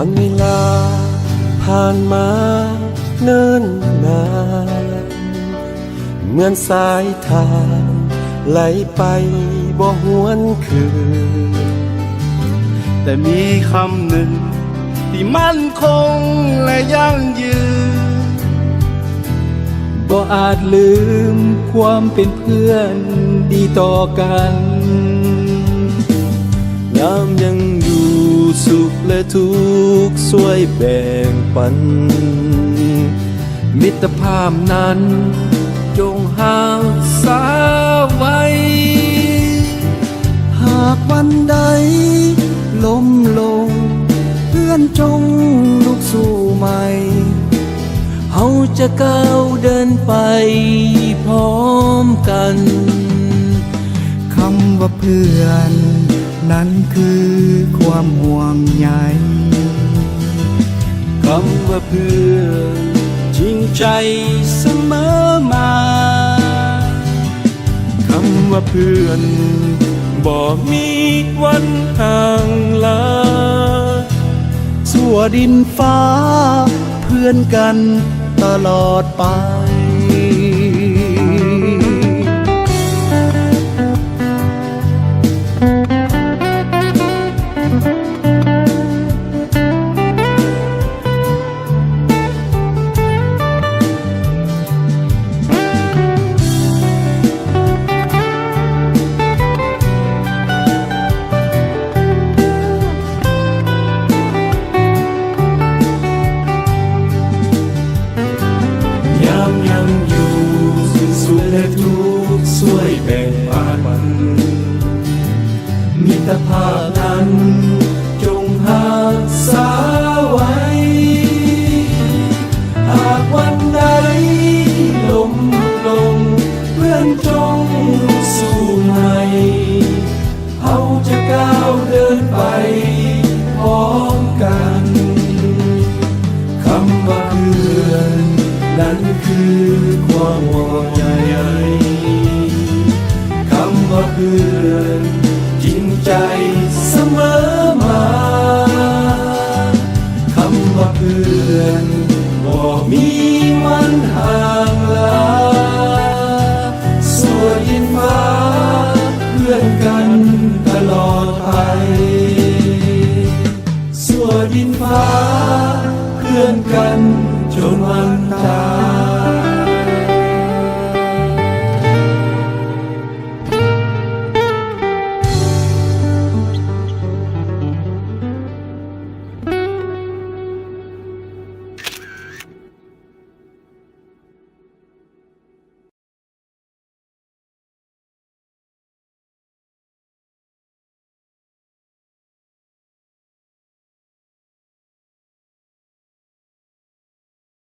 วันเวลาผ่านมาเนิ่นนานเหมือนสายทางไหลไปบ่หวนคืน แต่มีคำหนึ่งที่มั่นคงและยั่งยืนบ่อาจลืมความเป็นเพื่อนดีต่อกันยามยัง สุขและทุกข์ช่วยแบ่งปัน มิตรภาพนั้นจงหาสาไว้ หากวันใดล้มลง เพื่อนจงลุกสู้ใหม่เฮาจะก้าวเดินไปพร้อมกัน คำว่าเพื่อน นั้นคือความห่วงใยคำว่าเพื่อนจริงใจเสมอมาคำว่าเพื่อนบ่มีวันห่างลาสั่วดินฟ้า เพื่อนกันตลอดไป วยแบ่งปัน มิตรภาพนั้น จงหาสาไว้ หากวันใดลมลงเพื่อนจงสู้ใหม่เขาจะก้าวเดินไปพอ เสมอมาคำว่าเพื่อนบอกมีมันห่างลาส่วนยินฟ้าเพื่อนกันตลอดไปส่วนยินฟ้าเพื่อนกันจนวันตาย